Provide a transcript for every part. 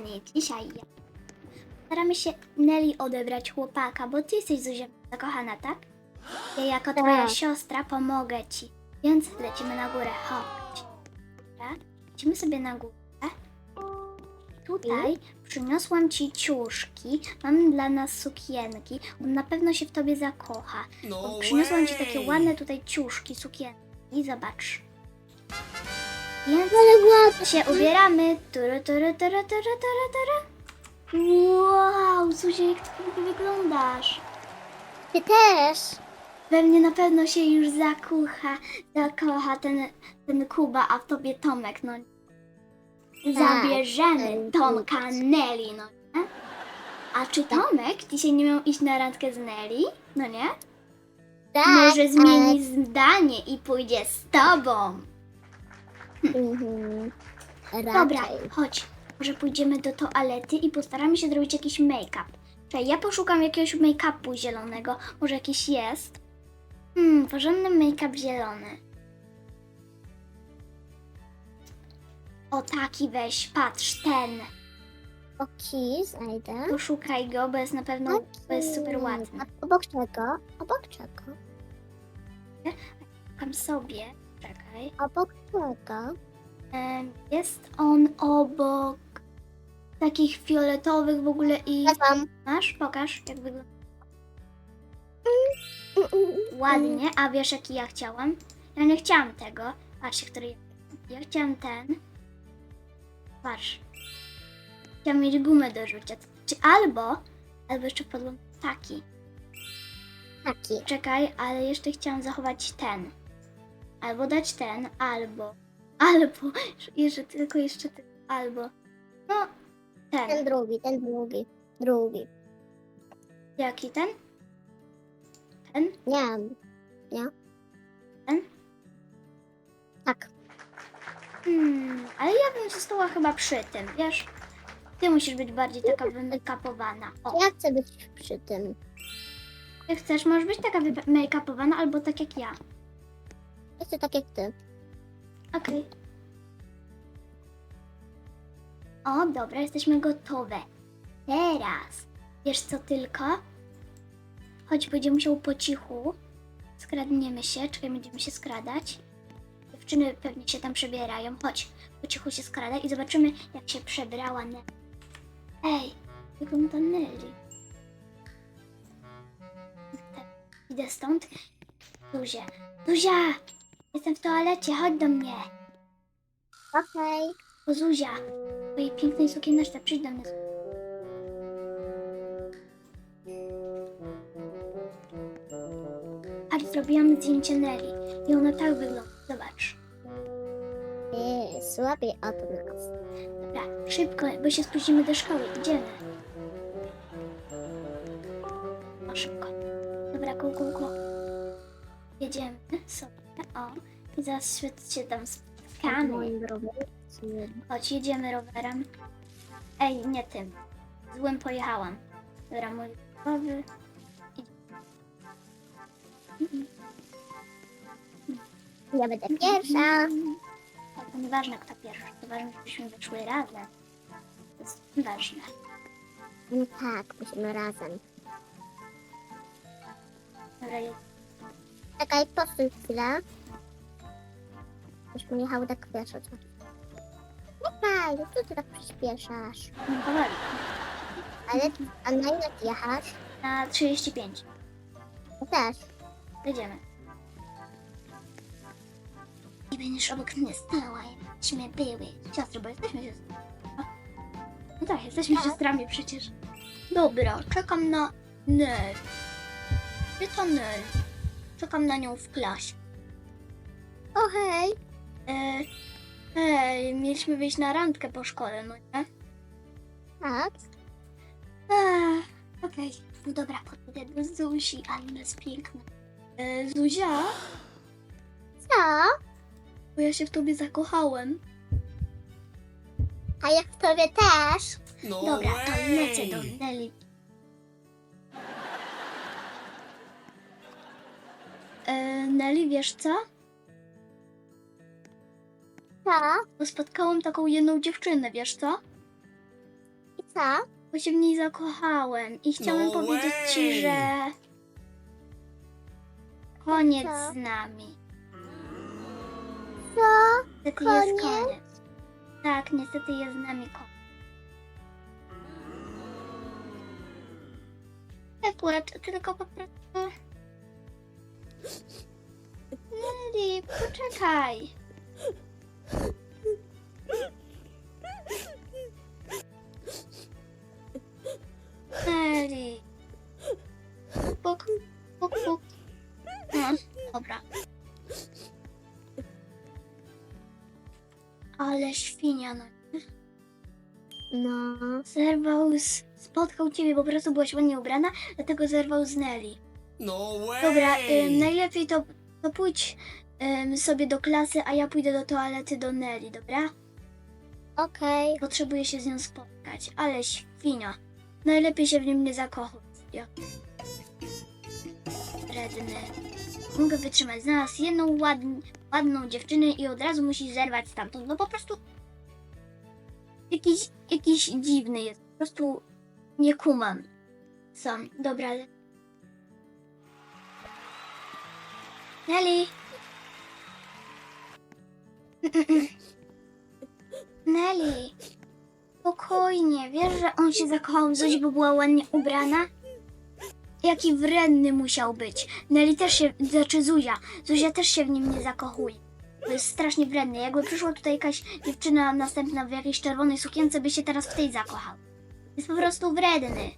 kochani, dzisiaj ja staramy się Nelly odebrać chłopaka, bo ty jesteś Zuzia zakochana, tak? Ja jako twoja Tak. siostra pomogę ci, więc lecimy na górę. Chodź. Dobra, lecimy sobie na górę. Tutaj przyniosłam ci ciuszki, mam dla nas sukienki, on na pewno się w tobie zakocha. No Przyniosłam ci way. takie ładne tutaj ciuszki, sukienki, zobacz. Więc Ale się ubieramy. Turu, turu, turu, turu, turu, turu. Wow, Zuzia, jak ty pięknie wyglądasz. Ty też. Pewnie na pewno się już zakocha, zakocha ten, ten Kuba, a w tobie Tomek, no? Zabierzemy ten Tomka. Nelly, no nie? A czy Tomek dzisiaj nie miał iść na randkę z Nelly? No nie? Tak, Może zmieni zdanie i pójdzie z tobą. Mhm. Dobra, Raczej. chodź. Może pójdziemy do toalety i postaramy się zrobić jakiś make-up. Czekaj, ja poszukam jakiegoś make-upu zielonego. Może jakiś jest? Hmm, porządny make-up zielony. O taki weź, patrz, ten. Oki, znajdę. Poszukaj go, bo jest na pewno bo jest super ładny. Obok czego? Obok czego? Szukam sobie. Czekaj. Obok? Em, Jest on obok takich fioletowych w ogóle i... Mam. Masz? Pokaż, jak wygląda. Ładnie, a wiesz jaki ja chciałam? Ja nie chciałam tego. Patrzcie, który ja, ja chciałam ten. Patrz. Chciałam mieć gumę do rzucia. Czy albo, albo jeszcze podłącz taki. Taki. Czekaj, ale jeszcze chciałam zachować ten. Albo dać ten, albo. Albo. Jeszcze tylko jeszcze ten. Albo. No, Ten ten. drugi, ten drugi. Drugi. Jaki ten? Ten? Nie. Nie? Ten? Tak. Hmm, ale ja bym została chyba przy tym, wiesz? Ty musisz być bardziej taka wymake-upowana. O, Ja chcę być przy tym. ty chcesz, możesz być taka wymake-upowana albo tak jak ja. Chcę tak jak ty. Okej. O, dobra, jesteśmy gotowe. Teraz, wiesz co tylko? Chodź, będziemy musiał po cichu. Skradniemy się, czekaj, będziemy się skradać. Dziewczyny pewnie się tam przebierają. Chodź, po cichu się skradaj i zobaczymy, jak się przebrała Nelly. Ej, wygląda Nelly. Idę stąd. Zuzia, Zuzia! Jestem w toalecie, chodź do mnie. Okej. O Zuzia, twojej pięknej sukieneczce, przyjdź do mnie. A zrobiłam zdjęcie Nelly i ona tak wygląda. Zobacz. Jest słabiej od nas. Dobra, szybko, bo się spóźnimy do szkoły. Idziemy. O, szybko. Dobra, go, go. Jedziemy sobie. O, i zaraz się tam spotkamy. Moim rowerem. Chodź, jedziemy rowerem. Ej, nie tym. Złym pojechałam. Dobra, mój rower. Ja będę pierwsza. Tak, to nieważne kto pierwszy. To ważne, żebyśmy wyszły razem. To jest ważne. No tak, musimy razem. Dobra, jest. Czekaj, postój chwilę. Byśmy jechały tak pieszo. co? Czekaj, no co ty tak przyspieszasz? No, powoli. Ale a na ile ty jechasz? Na 35. Ja też. Jedziemy. I będziesz obok mnie stała, jakbyśmy były siostry, bo jesteśmy siostrami. No tak, jesteśmy Tak. siostrami przecież. Dobra, czekam na Nel. Gdzie to Nel? Czekam na nią w klasie. O hej. E, ej, mieliśmy wyjść na randkę po szkole, no nie? Tak. Eee, Okej, no dobra, podjadę do Zuzi, ale ona jest piękna. E, Zuzia, Co? bo ja się w tobie zakochałem. A jak w tobie też? No Dobra, to lecę do Nelly. E, Nelly, wiesz co? Co? Bo spotkałam taką jedną dziewczynę, wiesz co? Co? Bo się w niej zakochałem i chciałem No powiedzieć ci, way. że koniec Co? z nami. Co? Niestety jest Koniec? koniec. Tak, niestety jest z nami koniec. Nie płacz, tylko po prostu... Nelly, poczekaj. Ale świnia, no. No. Zerwał z... Spotkał ciebie, po prostu byłaś ładnie ubrana, dlatego zerwał z Nelly. No way! Dobra, ym, najlepiej to, to pójdź ym, sobie do klasy, a ja pójdę do toalety do Nelly, dobra? Okej. Potrzebuję się z nią spotkać, ale świnia. Najlepiej się w nim nie zakochać. Ja. Redny. Mogę wytrzymać. Znalazł jedną ładn, ładną dziewczynę i od razu musi zerwać stamtąd. No po prostu jakiś, jakiś dziwny jest. Po prostu nie kumam. Co? Dobra. Nelly! Nelly! Spokojnie, wiesz, że on się zakochał w Zuzi, bo była ładnie ubrana? Jaki wredny musiał być. Nelly też się, znaczy Zuzia, Zuzia też się w nim nie zakochuje. To jest strasznie wredny. Jakby przyszła tutaj jakaś dziewczyna następna w jakiejś czerwonej sukience, by się teraz w tej zakochał. Jest po prostu wredny.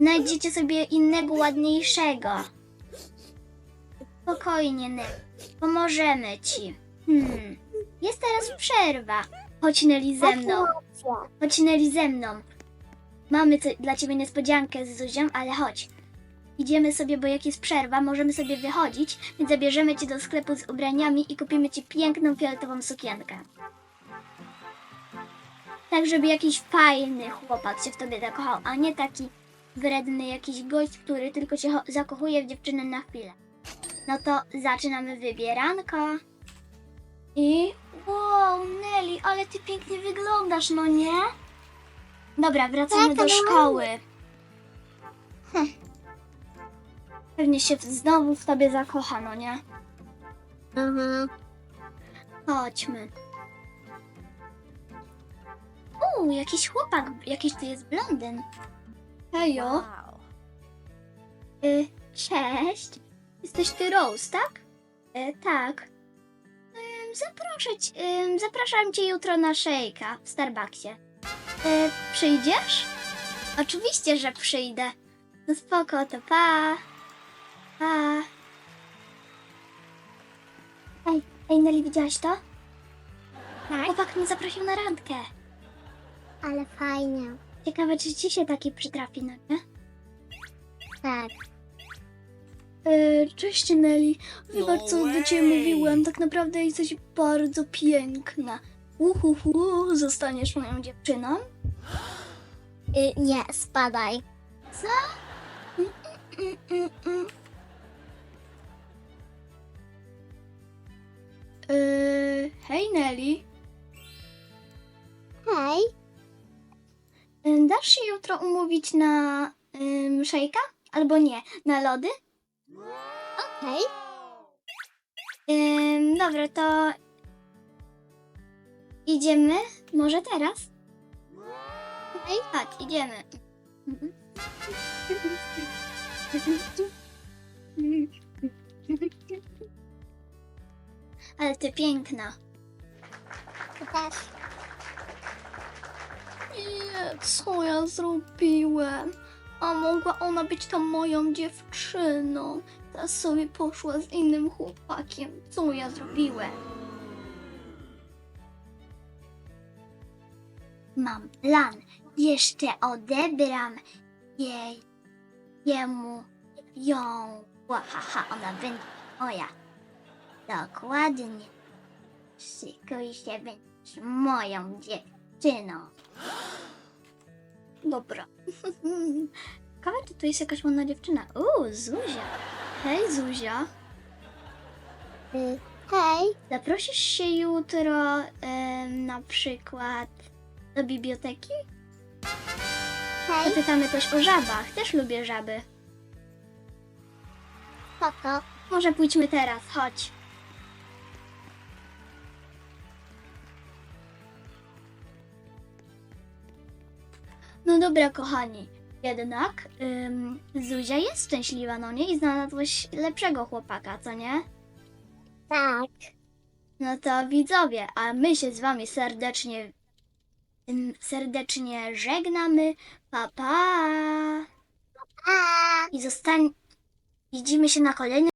Znajdziecie sobie innego, ładniejszego. Spokojnie, Nelly. Pomożemy ci. Hmm. Jest teraz przerwa. Chodź Nelly ze mną. Chodź Nelly ze mną. Mamy co, dla ciebie niespodziankę z Zuzią, ale chodź. Idziemy sobie, bo jak jest przerwa, możemy sobie wychodzić, więc zabierzemy cię do sklepu z ubraniami i kupimy ci piękną fioletową sukienkę. Tak, żeby jakiś fajny chłopak się w tobie zakochał, a nie taki wredny jakiś gość, który tylko się zakochuje w dziewczynę na chwilę. No to zaczynamy wybieranko. I wow, Nelly, ale ty pięknie wyglądasz, no nie? Dobra, wracamy Tak, do szkoły. Pewnie się znowu w tobie zakocha, no nie? Mhm. Chodźmy. Uuu, jakiś chłopak, jakiś tu jest blondyn. Hejo. Y, cześć. Jesteś ty Rose, tak? Y, tak. Ym, zapraszam cię jutro na szejka w Starbucksie. Y, przyjdziesz? Oczywiście, że przyjdę. No spoko, to pa. Pa. Ej, ej Nelly, widziałaś to? Tak? Chłopak mnie zaprosił na randkę. Ale fajnie. Ciekawe, czy ci się taki przytrafi, no nie? Tak. E, cześć Nelly. Wybacz, No co do ciebie way. mówiłem. Tak naprawdę jesteś bardzo piękna. Uhuhu, zostaniesz moją dziewczyną? Y, nie, spadaj. Co? Mm, mm, mm, mm. E, hej Nelly. Hej. Dasz się jutro umówić na um, szejka? Albo nie, na lody? Ym, dobra, to idziemy? Może teraz? Hej. Chodź, idziemy. Ale ty piękna. Też. Nie, co ja zrobiłem? A mogła ona być tą moją dziewczyną. Teraz sobie poszła z innym chłopakiem. Co ja zrobiłem? Mam plan. Jeszcze odebram jej, jemu, ją. Łahaha, ona będzie moja. Dokładnie. Szykuj się, będziesz moją dziewczyną. Dobra. Ciekawe, czy tu jest jakaś ładna dziewczyna. Uuu, Zuzia. Hej, Zuzia. Y, hej. Zaprosisz się jutro na przykład do biblioteki? Okej, Poczytamy coś o żabach. Też lubię żaby. spoko. Może pójdźmy teraz, chodź. No dobra, kochani. Jednak ym, Zuzia jest szczęśliwa, no nie? I znalazłeś lepszego chłopaka, co nie? Tak. No to widzowie, a my się z wami serdecznie ym, serdecznie żegnamy. Pa, pa! A. I zostań... Widzimy się na kolejnym